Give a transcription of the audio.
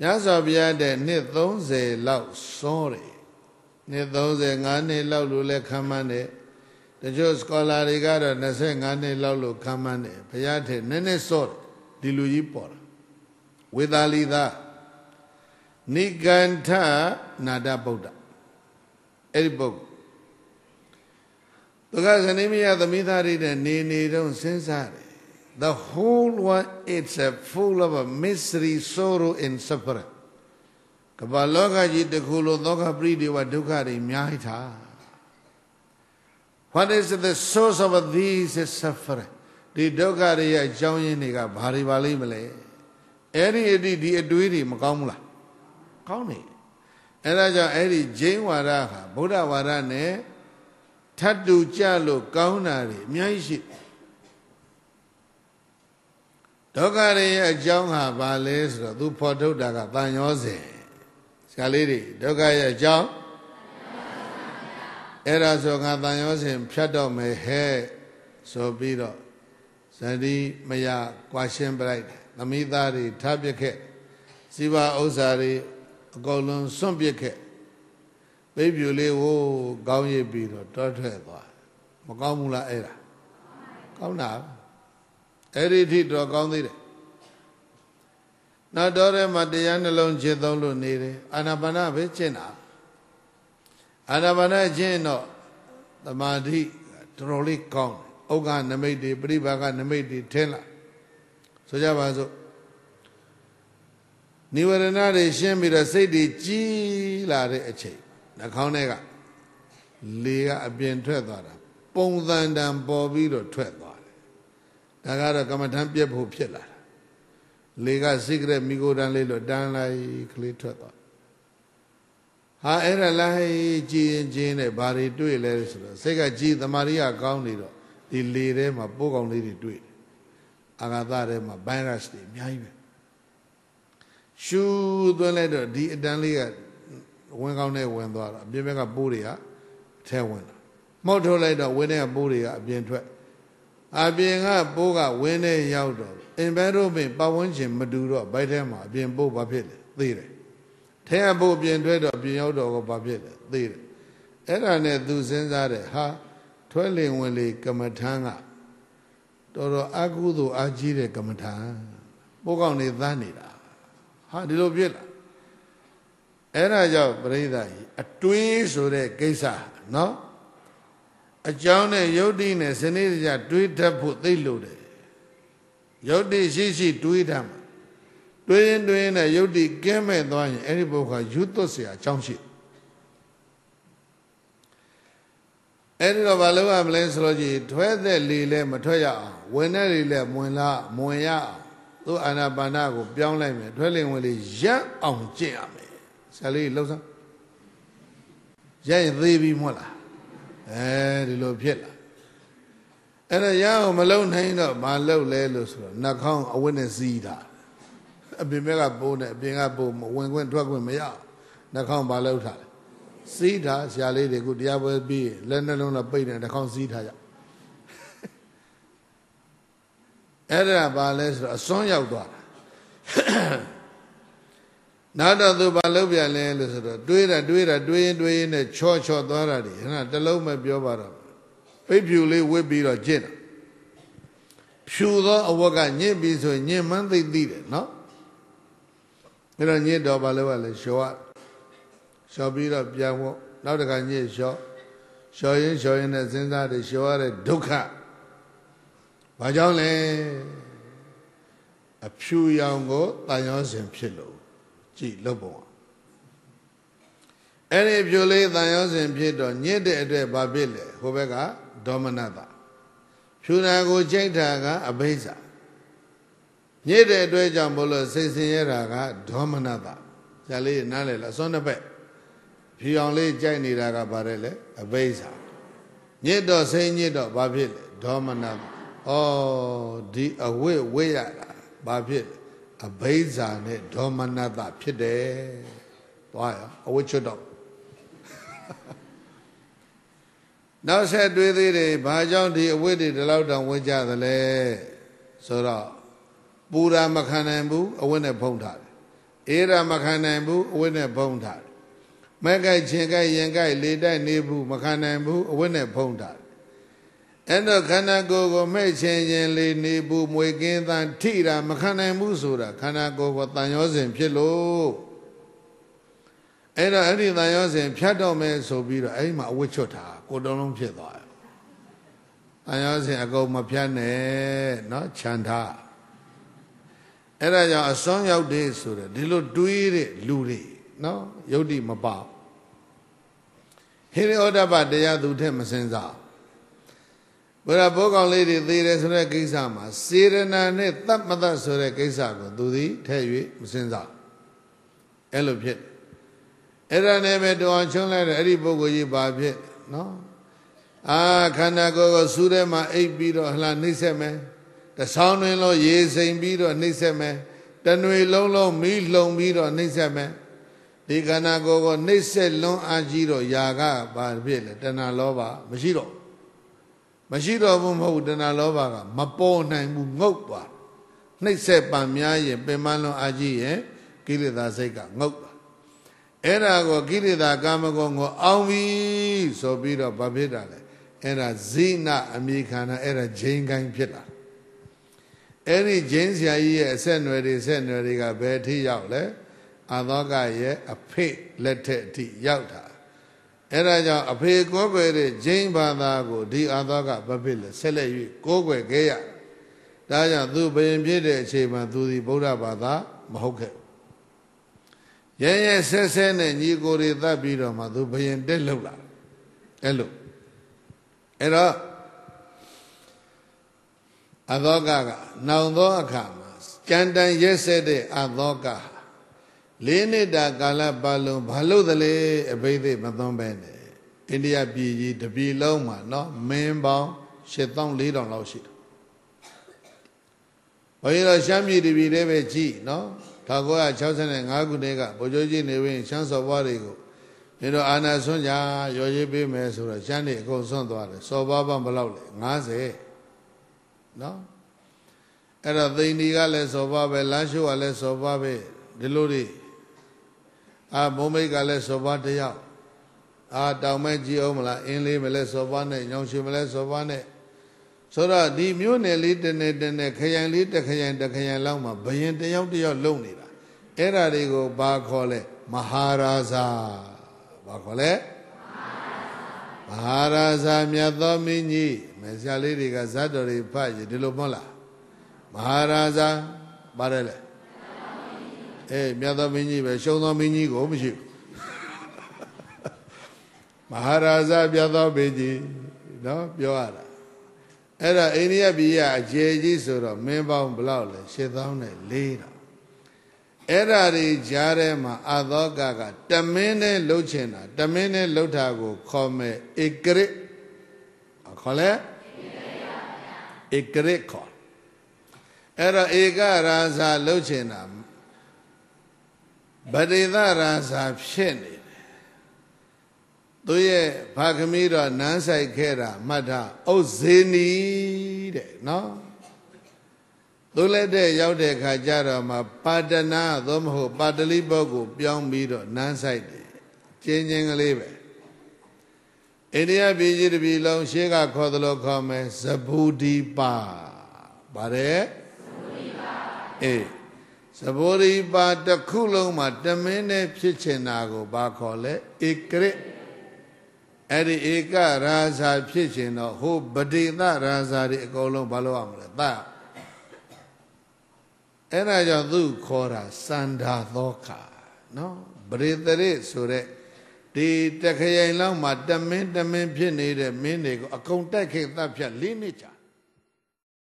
မြတ်စွာဘုရားတဲ့နှစ်30လောက်စောတယ်နှစ်35နှစ်လောက်လို့လည်းခံမှန်းတယ်တချို့စကောလာတွေကတော့25နှစ်လောက်လို့ခံမှန်းတယ်ဘုရားထက်နည်းနည်းစောတယ်ဒီလူကြီးပေါ်တာဝေသာလီသာနိကန္ထနာဒဗုဒ္ဓအဲ့ဒီပုဂ္ဂိုလ်သူကဇနိမယသမီးသားတွေနဲ့နေနေတော့စဉ်းစားတယ် the whole world it's a full of a misery sorrow and suffering ကမ္ဘာလောကကြီးတစ်ခုလုံးသောကပရိဒီဝဒုက္ခတွေအများကြီးထား what is the source of these suffering ဒီဒုက္ခတွေရဲ့အကြောင်းရင်းတွေကဘာတွေပါလိမ့်မလဲအဲ့ဒီအတိဒီအတွေးတွေမကောင်းဘူးလားကောင်းတယ်အဲ့ဒါကြောင့်အဲ့ဒီဂျိန်းဝါဒဟာဗုဒ္ဓဝါဒနဲ့ထတ်တူကြလို့ကောင်းတာတွေအများကြီးရှိ ဒုက္ခတွေရဲ့အကြောင်းဟာဘာလဲဆိုတော့သူဖော်ထုတ်တာကတန်ရောစဉ်ဆရာလေးတွေဒုက္ခရဲ့အကြောင်းအဲ့ဒါဆိုငါတန်ရောစဉ်ဖြတ်တော့မယ်ဟဲ့ဆိုပြီးတော့ဇတိမယကွာရှင်းပလိုက်တယ်သမီးသားတွေထားပြခဲ့စီပါဥစ္စာတွေအကုန်လုံးစွန့်ပစ်ခဲ့ပိတ်ပြူလေးကိုကောင်းရစ်ပြီးတော့တောထွက်သွားမကောင်းဘူးလားအဲ့ဒါကောင်းတာ အဲ့ဒီထိတော့ကောင်းသေးတယ်နောက်တော့ရဲမှာတရားနှလုံးจิตသုံးလို့နေတယ်အာနာပါနပဲကျင့်တာအာနာပါနကျင့်တော့သမာဓိတော်တော်လေးကောင်းတယ်ဥက္ကနမိတ်တွေပြိဘာကနမိတ်တွေထင်းလာဆိုကြပါစို့နိဝရဏတွေရှင်းပြီးတော့စိတ်တွေကြီးလာတဲ့အချိန်နှာခေါင်းထဲကလေကအပြင်ထွက်သွားတာပုံသဏ္ဍာန်ပေါ်ပြီးတော့ထွက်သွားတယ် ဒါကတော့ကမ္မထံပြက်ဖို့ဖြစ်လာတာလေကစိတ်ကလေးမိโกတန်းလေးလို့တန်းလိုက်ကလေးထွက်သွားဟာအဲ့ဒါလိုက်ကြည်ရင်ကျင်းနဲ့ဘာတွေတွေ့လဲဆိုတော့စိတ်ကကြည်သမာရိယကောင်းနေတော့ဒီလေထဲမှာပိုးကောင်လေးတွေတွေ့တယ်အာဂါသထဲမှာဗိုင်းရပ်စ်တွေအများကြီးပဲရှူသွင်းလိုက်တော့ဒီအတန်းလေးကဝင်ကောင်းနဲ့ဝင်သွားတာအပြင်ဘက်ကပိုးတွေကအထဲဝင်တာမှုတ်ထုတ်လိုက်တော့ဝင်းထဲကပိုးတွေကအပြင်ထွက် အပြင်ကပိုးကဝင်းထဲရောက်တော့ environment ပတ်ဝန်းကျင်မတူတော့ဘိုက်ထဲမှာအပြင်ပိုးဘာဖြစ်လဲသိတယ်ထဲကပိုးအပြင်ထွက်တော့အပြင်ရောက်တော့ဘာဖြစ်လဲသိတယ်အဲ့ဒါနဲ့သူစဉ်းစားတယ်ဟာထွဲလင်ဝင်လေကမ္မထမ်းကတော်တော်အကုသိုလ်အကြီးတဲ့ကမ္မထမ်းပိုးကောင်နေသန်းနေတာဟာဒီလိုဖြစ်လာအဲ့ဒါကြောင့်ပရိသတ်ကြီးအတွေးဆိုတဲ့ကိစ္စနော် အကြောင်းနဲ့ယုတ်တိနဲ့စနေကြတွေးတတ်ဖို့သိလို့တယ်ယုတ်တိရှိရှိတွေးတတ်မှာတွေးရင်တွေးရင်နဲ့ယုတ်တိကင်းမဲ့သွားရင်အဲ့ဒီပုဂ္ဂိုလ်ကယူသွတ်เสียအကြောင်းရှိအဲ့ဒီတော့ဘာလုပ်ရမလဲဆိုလို့ကြည်ထွဲတဲ့လေလဲမထွက်ရအောင်ဝင်တဲ့လေလဲမဝင်လားမဝင်ရအောင်သူအာနာပါနာကိုပြောင်းလိုက်မယ်ထွဲလင်ဝင်လေးရပ်အောင်ကျင့်ရမယ်ဆရာလေးလှုပ်စမ်းရပ်ရင်သေးပြီမဟုတ်လား အဲဒီလိုဖြစ်လာအဲ့ဒါရအောင်မလုံနိုင်တော့မလုံလဲလို့ဆိုတော့နှာခေါင်းအဝတ်နဲ့စီးတာအပြင်ဘက်ကပိုးနဲ့အပြင်ကပိုးဝင်ခွင့်ထွက်ခွင့်မရအောင်နှာခေါင်းဘာလုပ်ထားလဲစီးထားဆရာလေးတွေကတရားပွဲပြီးလက်နှလုံးနဲ့ပိတ်နေနှာခေါင်းစီးထားကြအဲ့ဒါဘာလဲဆိုတော့အစွန်းရောက်သွားတာ နောက်တော့သူဘာလုပ်ပြန်လဲလို့ဆိုတော့တွေးတာတွေးတာတွေးရင်တွေးရင်နဲ့ချောချောသွားတာဒီဟဲ့တလုံးမပြောပါတော့ပိတ်ဖြူလေးဝစ်ပြီးတော့ကျင့်တာဖြူသောအဝတ်ကညစ်ပြီးဆိုညင်မှန်းသိသိတယ်နော်အဲ့တော့ညစ်တော့ဘာလို့လဲလျှော်ရလျှော်ပြီးတော့ပြန်ဖို့နောက်တခါညစ်လျှော်လျှော်ရင်လျှော်ရင်နဲ့စဉ်းစားတယ်လျှော်ရတဲ့ဒုက္ခဘာကြောင့်လဲအဖြူရောင်ကိုတန်ရောစဉ်ဖြစ်လို့ ကြည်လုပ်ပုံအဲ့ဒီဖြူလေးတန်ရောစဉ်ဖြစ်တော့ညစ်တဲ့အတွက်ဘာဖြစ်လဲဟိုဘက်ကဒေါမနတဖြူနာကိုကြိုက်တာကအဘိဇာညစ်တဲ့အတွက်ကြောင့်ဘလို့စိတ်ဆင်းရဲတာကဒေါမနတဇာလေးနားလေလားစွန်းတစ်ဖက်ဖြူအောင်လေးကြိုက်နေတာကဘာလဲလဲအဘိဇာညစ်တော့စိတ်ညစ်တော့ဘာဖြစ်လဲဒေါမနတဩဒီအဝိဝိရတာဘာဖြစ် အဘိဇာနဲ့ဒေါမနတဖြစ်တယ်သွားရအဝိချွတ်တော့နောက်ဆက်တွေးသေးတယ်ဘာကြောင့်ဒီအဝိတ္တိဒီလောက်တောင်ဝိကြသလဲဆိုတော့ပူရာမခံနိုင်ဘူးအဝိနဲ့ဖုံးထားတယ်အေရမခံနိုင်ဘူးအဝိနဲ့ဖုံးထားတယ်မဲ့ကြိုက်ချင်းကြိုက်ရင်ကြိုက်လေတိုက်နေဘူးမခံနိုင်ဘူးအဝိနဲ့ဖုံးထားတယ် အဲ့တော့ခန္ဓာကိုယ်ကိုမဲ့ချင်ခြင်းလေနေပူမွေကင်းသံထိတာမခံနိုင်ဘူးဆိုတာခန္ဓာကိုယ်ကတန်ရောစဉ်ဖြစ်လို့အဲ့တော့အဲ့ဒီတန်ရောစဉ်ဖြတ်တော့မယ်ဆိုပြီးတော့အဲ့ဒီမှာအဝတ်ချွတ်တာကိုတုံးလုံးဖြစ်သွားတယ်။တန်ရောစဉ်အကုန်မဖြတ်နဲ့နော်ခြံထားအဲ့ဒါကြောင့်အစွမ်းရောက်တယ်ဆိုတဲ့ဒီလိုတွေးတဲ့လူတွေနော်ယုတ်တိမပေါ့ဟိရိဩဒပတရားသူထက်မစင်စား ဘုရားဘိုးကောင်လေးတွေသေတယ်ဆိုတဲ့ကိစ္စမှာစေရနာနဲ့တတ်မတတ်ဆိုတဲ့ကိစ္စကိုသူသည်ထဲ့၍မစင်စားအဲ့လိုဖြစ်အဲ့ဒါနဲ့ပဲတောင်ချုံးလိုက်တဲ့အဲ့ဒီပုဂ္ဂိုလ်ကြီးဘာဖြစ်နော်အာခန္ဓာကိုယ်ကိုစူးထဲမှာအိပ်ပြီးတော့ဟလာနှိမ့်ဆက်မယ်တဆောင်းတွင်လုံးရေစိမ်ပြီးတော့နှိမ့်ဆက်မယ်တနွေလုံးလုံးမီးလှုံပြီးတော့နှိမ့်ဆက်မယ်ဒီခန္ဓာကိုယ်ကိုနှိမ့်ဆက်လွန်းအားကြီးတော့ຢာကဘာဖြစ်လဲတဏှာလောဘမရှိတော့ မရှိတော့ဘူးမဟုတ်တဏှာလောဘကမပေါ်နိုင်ဘူးငုတ်သွားနှိမ့်ဆက်ပံများရင်ပင်မလွန်အားကြီးရင်ကိလေသာစိတ်ကငုတ်သွားအဲ့ဒါကိုကိလေသာကာမဂုဏ်ကိုအောင်ပြီဆိုပြီးတော့ဘာဖြစ်တာလဲအဲ့ဒါဇိနအမိခန္ဓာအဲ့ဒါဂျိန်ကိုင်းဖြစ်လာအဲ့ဒီဂျင်းဆရာကြီးရဲ့အဆက်နွယ်တွေဆက်နွယ်တွေကဘယ်ထိရောက်လဲအာသောကရဲ့အဖေလက်ထက်အထိရောက်တာ အဲ့ဒါကြောင့်အဖေကိုးကွယ်တဲ့ဂျင်းဘာသာကိုဒီအာသောကဘဖြစ်လဲဆက်လက်၍ကိုးကွယ်ခဲ့ရဒါကြောင့်သူဘယင်ဖြစ်တဲ့အချိန်မှာသူဒီဗုဒ္ဓဘာသာမဟုတ်ခဲ့ရဲရဲဆက်ဆက်နဲ့ညီကိုတွေသတ်ပြီးတော့မှသူဘယင်တက်လောက်လာအဲ့လိုအဲ့တော့အသောကကနောင်သောအခါမှာကြံတန်ရက်ဆက်တဲ့အသောက လေးနှစ်တာကာလပတ်လုံးဘာလို့သလဲအဘိဓိမသွန်းပဲနဲ့အိန္ဒိယပြည်ကြီးတပြည်လုံးမှာနော်မင်းပေါင်း7400လောက်ရှိတယ်ဘုန်းကြီးတို့ရှမ်းပြည်တပြည်တည်းပဲကြည်နော်1965ခုနှစ်ကဗိုလ်ချုပ်ကြီးနေဝင်ရှမ်းစော်ဘွားတွေကိုဒီတော့အာနာဆွန့်ကြရော်ရေးပေးမယ်ဆိုတော့ရှမ်းနေအကုန်ဆွန့်သွားတယ်စော်ဘွားပန်းဘယ်လောက်လဲ90နော်အဲ့တော့သိန်ဒီကလည်းစော်ပါပဲလမ်းရှိုးကလည်းစော်ပါပဲဒီလိုတွေ အာမုံမိတ်ကလည်းစော်ပါတယောက်အာတောင်မဲ့ကြည့်အောင်မလားအင်းလေးမလဲစော်ပါနဲ့ညောင်ရွှေမလဲစော်ပါနဲ့ဆိုတော့ဒီမျိုးနယ်လေးတနေတနေခရိုင်လေးတစ်ခရိုင်တစ်ခရိုင်လောက်မှာဘယင်တယောက်တယောက်လုံနေတာအဲ့ဓာတွေကိုဘာခေါ်လဲမဟာရာဇာဘာခေါ်လဲမဟာရာဇာမြတ်သောမင်းကြီးမဆရာလေးတွေကဇတ်တော်တွေဖတ်ရဒီလိုမဟုတ်လားမဟာရာဇာပါတယ်လေ အေးမြတ်သောမင်းကြီးပဲရှုံးသောမင်းကြီးကိုမရှိဘူးမဟာရာဇာမြတ်သောမင်းကြီးနော်ပြောရတာအဲ့ဒါအိန္ဒိယပြည်ရအကျေကြီးဆိုတော့မင်းပေါင်းဘလောက်လဲ8000နဲ့4တာအဲ့ဓာတွေကြားထဲမှာအသောကကတမင်းနဲ့လှုပ်ချင်တာတမင်းနဲ့လှုပ်တာကိုခေါ်မယ်ဧကရစ်ခေါ်လဲဧကရစ်ခေါ်အဲ့တော့ဧကရာဇာလှုပ်ချင်တာ ဗတိသရာဇာဖြစ်နေတယ်သူရဲ့ဘာခမီးတော့နန်းဆိုင်ခဲ့တာမှတ်ထားဥဇေနီတဲ့နော်သူလည်းတဲ့ရောက်တဲ့ခါကျတော့မှပါတနာသို့မဟုတ်ပါတလိဘောကိုပြောင်းပြီးတော့နန်းဆိုင်တယ်ကျင်းချင်းကလေးပဲအိန္ဒိယပြည်ကြီးတစ်ပြည်လုံးရှေးကခေါ်သလိုခေါ်မယ်ဇဘူဒီပါပါတယ်အေး သဘောရိပါတစ်ခုလုံးမှာတမင်းနဲ့ဖြစ်ချင်တာကိုဘာခေါ်လဲဧကရစ်အဲ့ဒီဧကရာဇာဖြစ်ချင်တော့ဟိုဗတိသရာဇာတွေအကုန်လုံးဘာလို့ရမလဲသအဲ့ဒါကြောင့်သူခေါ်တာစန္ဒာသောခနော်ပရိသရစ်ဆိုတဲ့ဒီတခရိုင်လောက်မှာတမင်းတမင်းဖြစ်နေတဲ့မင်းတွေကိုအကုန်တိုက်ခိတ်သတ်ဖြတ်လေးနှစ်ကြာ